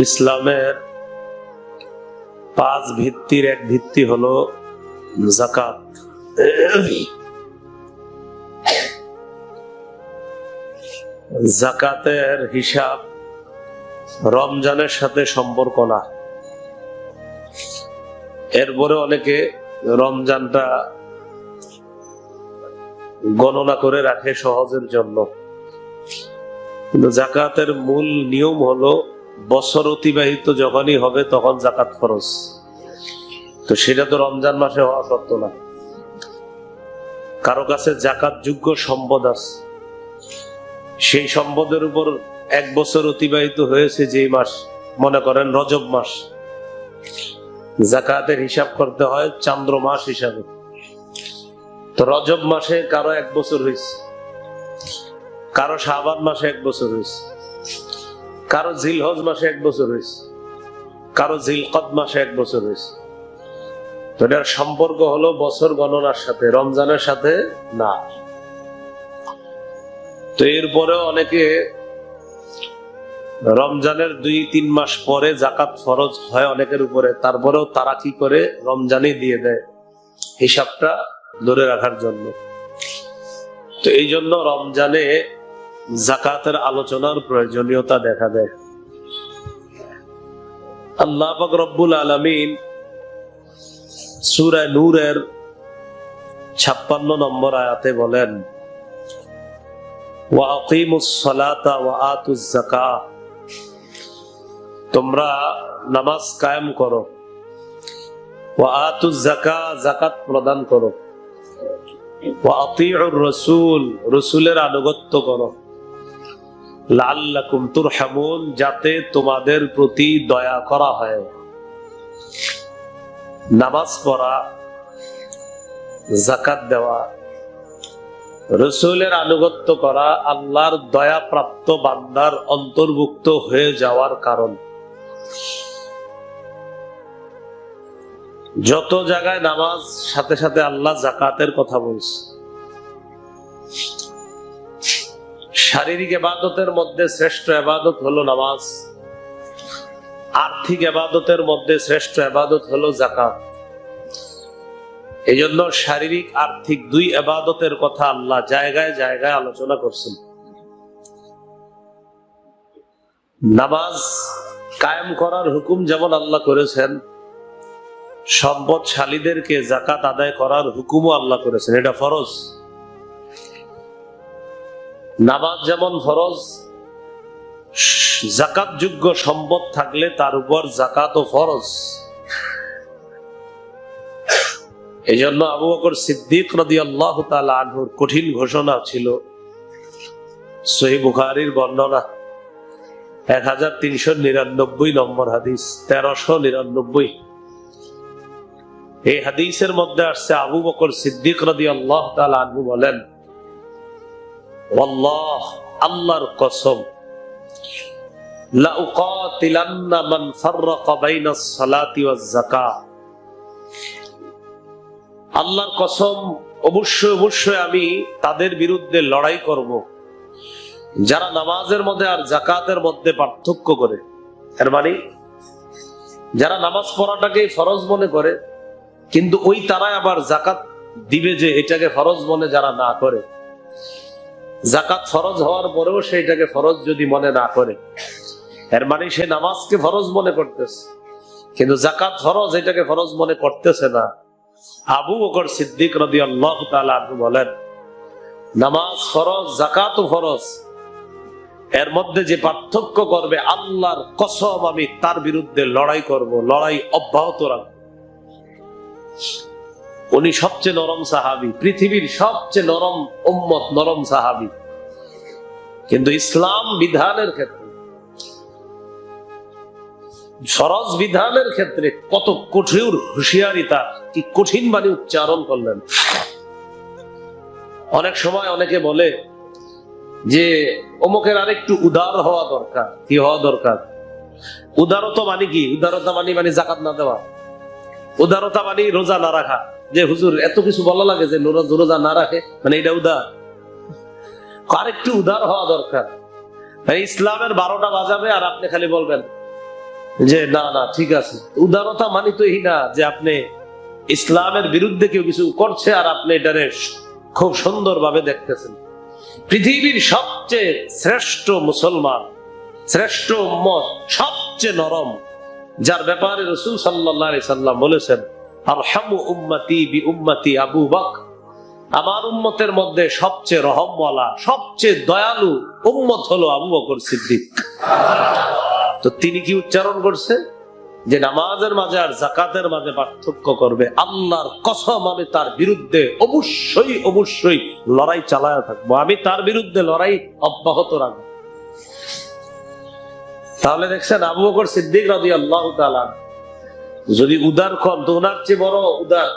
ইসলামের পাঁচ ভিত্তির এক ভিত্তি হলো জাকাত জাকাতের হিসাব রমজানের সাথে সম্পর্ক না। এরপরে অনেকে রমজানটা গণনা করে রাখে সহজের জন্য। জাকাতের মূল নিয়ম হলো বছর অতিবাহিত যখনই হবে তখন জাকাত খরচ। তো সেটা তো রমজান মাসে হওয়া সত্য না। কারও কাছে জাকাত যোগ্য সম্পদ আছে। সেই সম্পদের উপর এক বছর অতিবাহিত হয়েছে যে মাস, মনে করেন রজব মাস। জাকাতের হিসাব করতে হয় চান্দ্র মাস হিসাবে। তো রজব মাসে কারও এক বছর হয়েছে। কারও শাহবান মাসে এক বছর হয়েছে। কারও জিলহজ মাসে এক বছর হয়েছে, কারও জিলকদ মাসে এক বছর হয়েছে। তো এটার সম্পর্ক হলো বছর গণনার সাথে, রমজানের সাথে না। তো এরপরে অনেকে রমজানের দুই, তিন মাস পরে জাকাত ফরজ হয় অনেকের উপরে, তারপরেও তারা কি করে? রমজানই দিয়ে দেয় হিসাবটা ধরে রাখার জন্য। তো এই জন্য রমজানে জাকাতের আলোচনার প্রয়োজনীয়তা দেখা দেয়। আল্লাহ রব্বুল আলমিন সুরায় নূরের ছাপ্পান্ন নম্বর আয়াতে বলেন তোমরা নামাজ কায়েম করো। জাকাত প্রদান করো। রসুল, রসুলের আনুগত্য করো। লাল্লাকুম তুরহামুন, যাতে তোমাদের প্রতি দয়া করা হয়। নামাজ পড়া জাকাত দেওয়া, রসুলের আনুগত্য করা আল্লাহর দয়া প্রাপ্ত বান্দার অন্তর্ভুক্ত হয়ে যাওয়ার কারণ। যত জায়গায় নামাজ, সাথে সাথে আল্লাহ জাকাতের কথা বলছে। শারীরিক এবাদতের মধ্যে শ্রেষ্ঠ এবাদত হলো নামাজ। আর্থিক এবাদতের মধ্যে শ্রেষ্ঠ এবাদত হলো জাকাত এই জন্য শারীরিক, আর্থিক দুই এবাদতের কথা আল্লাহ জায়গায় জায়গায় আলোচনা করছেন। নামাজ কায়েম করার হুকুম যেমন আল্লাহ করেছেন, সম্পদশালীদেরকে জাকাত আদায় করার হুকুমও আল্লাহ করেছেন। এটা ফরজ। নামাজ যেমন ফরজ জাকাত যোগ্য সম্পদ থাকলে তার উপর জাকাত ও ফরজ। এই জন্য আবু বকর সিদ্দিক নদী আল্লাহ আনহুর কঠিন ঘোষণা ছিল, সহি বুখারির বর্ণনা, এক হাজার তিনশো নিরানব্বই নম্বর হাদিস, তেরোশো নিরানব্বই। এই হাদিসের মধ্যে আসছে আবু বকর সিদ্দিক নদী আল্লাহ আনহু বলেন আল্লাহ আল্লাহর কসম। লাউকাতিলান্না মান ফাররাকা ওয়াজ আল্লাহর কসম, অবশ্যই অবশ্যই আমি তাদের বিরুদ্ধে লড়াই করব। যারা নামাজের মধ্যে আর জাকাতের মধ্যে পার্থক্য করে। এর মানে যারা নামাজ পড়াটাকে ফরজ মনে করে, কিন্তু ওই তারাই আবার জাকাত দিবে যে এটাকে ফরজ মনে যারা না করে। জাকাত ফরজ হওয়ার পরেও সেইটাকে ফরজ যদি মনে না করে, এর মানে সে নামাজকে ফরজ মনে করতেছে। কিন্তু জাকাত ফরজ এটাকে ফরজ মনে করতেছে না। আবু বকর সিদ্দিক রদি আল্লাহ বলেন, নামাজ ফরজ জাকাত ফরজ, এর মধ্যে যে পার্থক্য করবে আল্লাহর কসম আমি তার বিরুদ্ধে লড়াই করব, লড়াই অব্যাহত রাখব। উনি সবচেয়ে নরম সাহাবি, পৃথিবীর সবচেয়ে নরম উম্মত নরম সাহাবি। কিন্তু ইসলাম বিধানের ক্ষেত্রে ফরজ বিধানের ক্ষেত্রে কত কঠিন হুঁশিয়ারি তার, কি কঠিন বাণী উচ্চারণ করলেন। অনেক সময় অনেকে বলে যে অমুকের আরেকটু উদার হওয়া দরকার, কি হওয়া দরকার? উদারতা মানে কি? উদারতা মানে মানে জাকাত না দেওয়া। উদারতা মানে রোজা না রাখা। যে হুজুর, এত কিছু বলা লাগে যে রোজা না রাখে মানে এটা উদার। আরেকটু উদার হওয়া দরকার। ইসলামের বারোটা বাজাবে আর আপনি খালি বলবেন যে, না না, ঠিক আছে। উদারতা মানি তো এই না যে আপনি ইসলামের বিরুদ্ধে কেউ কিছু করছে আর আপনি এটারে খুব সুন্দরভাবে দেখতেছেন। পৃথিবীর সবচেয়ে শ্রেষ্ঠ মুসলমান, শ্রেষ্ঠ উম্মত, সবচেয়ে নরম, যার ব্যাপারে রসুল সাল্লাহ সাল্লাম বলেছেন আর আরহামু উম্মতি বি উম্মতি আবু বক আমার উম্মতের মধ্যে সবচেয়ে রহমওয়ালা, সবচেয়ে দয়ালু উম্মত হলো আবু বকর সিদ্দিক। তো তিনি কি উচ্চারণ করছে? যে নামাজের মাঝে আর জাকাতের মাঝে পার্থক্য করবে। আল্লাহর কসম, আমি তার বিরুদ্ধে অবশ্যই অবশ্যই লড়াই চালায় থাকব। আমি তার বিরুদ্ধে লড়াই অব্যাহত রাখব। তাহলে দেখছেন আবু বকর সিদ্দিক রাজি আল্লাহ যদি উদার কর তো ওনার চেয়ে বড় উদার,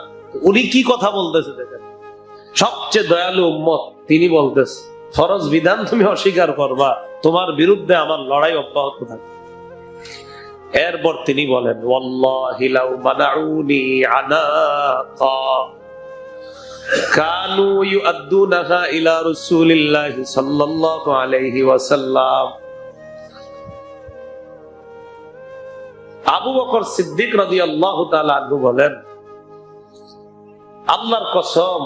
উনি কি কথা বলতেছে দেখেন? সবচেয়ে দয়ালু উম্মত, তিনি বলতেছে, ফরজ বিধান তুমি অস্বীকার করবা, তোমার বিরুদ্ধে আমার লড়াই অব্যাহত থাকবে। এরপর তিনি বলেন আবু বকর সিদ্দিক তাআলা আনহু বলেন, আল্লাহর কসম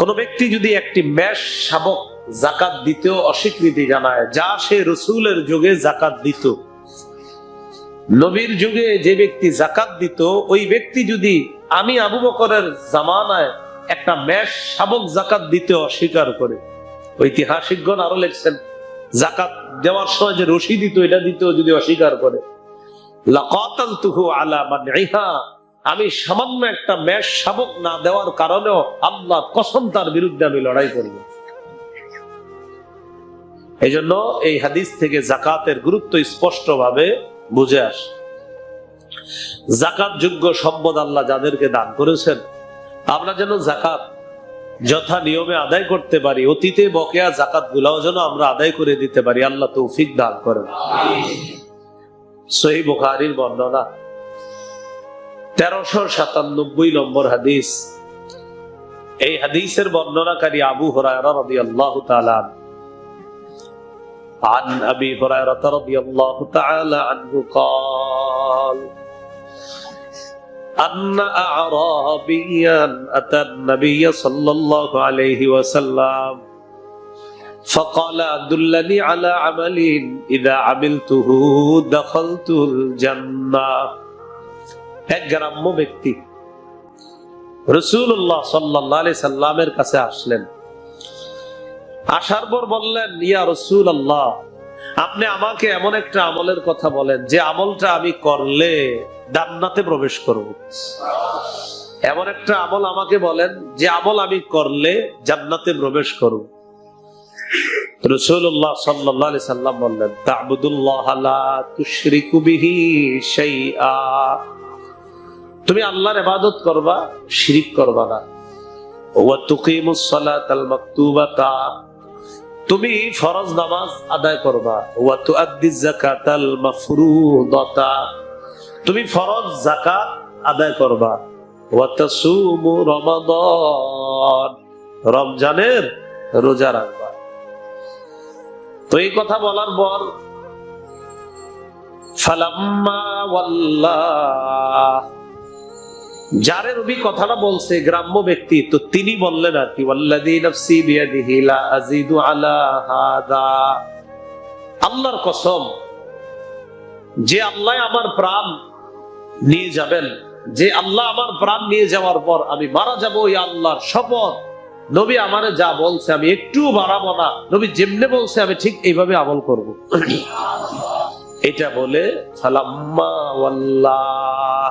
কোন ব্যক্তি যদি একটি মেষ শাবক জাকাত দিতেও অস্বীকৃতি জানায়, যা সে রসুলের যুগে জাকাত দিত। নবীর যুগে যে ব্যক্তি জাকাত দিত, ওই ব্যক্তি যদি আমি আবু বকরের জামানায় একটা মেষ শাবক জাকাত দিতে অস্বীকার করে, ঐতিহাসিকগণ আরও লেখছেন, জাকাত দেওয়ার সময় যে রশি দিত, এটা দিতেও যদি অস্বীকার করে, লাকাতালতুহু আলা মানইহা আমি সামান্য একটা মেষ শাবক না দেওয়ার কারণেও আল্লাহ কসম তার বিরুদ্ধে আমি লড়াই করব। এই জন্য এই হাদিস থেকে জাকাতের গুরুত্ব স্পষ্ট ভাবে বুঝে আস। জাকাত যোগ্য সম্পদ আল্লাহ যাদেরকে দান করেছেন, আমরা যেন জাকাত যথা নিয়মে আদায় করতে পারি, অতীতে বকেয়া জাকাত গুলাও যেন আমরা আদায় করে দিতে পারি, আল্লাহ তৌফিক দান করেন। সহি বুখারির বর্ণনা। তেরোশো সাতানব্বই নম্বর হাদিস এই হাদিসের বর্ণনাকারী আবু হরায়রা রাদিয়াল্লাহু তাআলা عن ابي هريره رضي الله تعالى عنه قال ان اعرابيا اتى النبي صلى الله عليه وسلم فقال دلني على عمل اذا عملته دخلت الجنه এক গ্রাম্য ব্যক্তি রসুল্লাহ সাল্লাহ সাল্লামের কাছে আসলেন। আসার পর বললেন, ইয়া রসুল আল্লাহ আপনি আমাকে এমন একটা আমলের কথা বলেন, যে আমলটা আমি করলে জান্নাতে প্রবেশ করব। এমন একটা আমল আমাকে বলেন, যে আমল আমি করলে জান্নাতে প্রবেশ করব। রসুল্লাহ সাল্লাহ সাল্লাম বললেন, তাবুদুল্লাহ তুশরিকু সেই তুমি আল্লাহর ইবাদত করবা, শিরিক করবা না। তুমি ফরজ নামাজ আদায় করবা। তুমি ফরজ যাকাত আদায় করবা। রমজানের রোজা রাখবা। তো এই কথা বলার পর ফালাম্মা যারে রবি কথাটা বলছে, গ্রাম্য ব্যক্তি, তো তিনি বললেন আর কি আল্লাহর কসম, যে আল্লাহ আমার প্রাণ নিয়ে যাবেন, যে আল্লাহ আমার প্রাণ নিয়ে যাওয়ার পর আমি মারা যাব, ওই আল্লাহর শপথ। নবী আমারে যা বলছে আমি একটু বাড়াবো না। নবী যেমনে বলছে, আমি ঠিক এইভাবে আমল করব। এটা বলে ওয়াল্লাহ।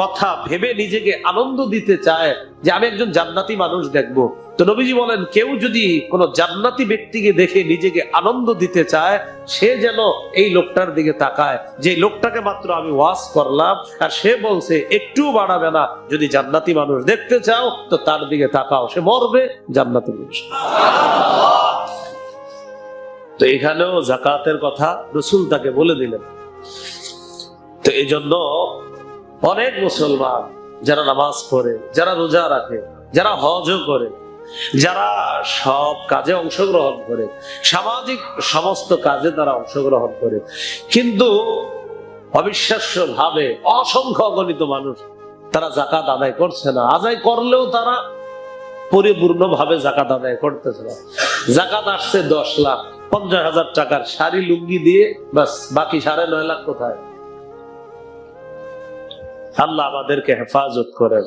কথা ভেবে নিজেকে আনন্দ দিতে চায় যে আমি একজন জান্নাতি মানুষ দেখব। তো নবীজি বলেন, কেউ যদি কোনো জান্নাতি ব্যক্তিকে দেখে নিজেকে আনন্দ দিতে চায়, সে যেন এই লোকটার দিকে তাকায়। যে লোকটাকে মাত্র আমি ওয়াজ করলাম, আর সে বলছে একটু বাড়াবে না। যদি জান্নাতি মানুষ দেখতে চাও, তো তার দিকে তাকাও। সে মরবে, জান্নাতি মানুষ। তো এখানেও জাকাতের কথা রসুল তাকে বলে দিলেন। তো এই জন্য অনেক মুসলমান যারা নামাজ পড়ে, যারা রোজা রাখে, যারা হজও করে, যারা সব কাজে অংশগ্রহণ করে, সামাজিক সমস্ত কাজে তারা অংশগ্রহণ করে। কিন্তু অবিশ্বাস্য ভাবে অসংখ্য অগণিত মানুষ তারা জাকাত আদায় করছে না। আদায় করলেও তারা পরিপূর্ণ ভাবে জাকাত আদায় করতেছে না। জাকাত আসছে দশ লাখ, পঞ্চাশ হাজার টাকার শাড়ি, লুঙ্গি দিয়ে, বাস, বাকি সাড়ে নয় লাখ কোথায়? আল্লাহ আমাদেরকে হেফাজত করেন।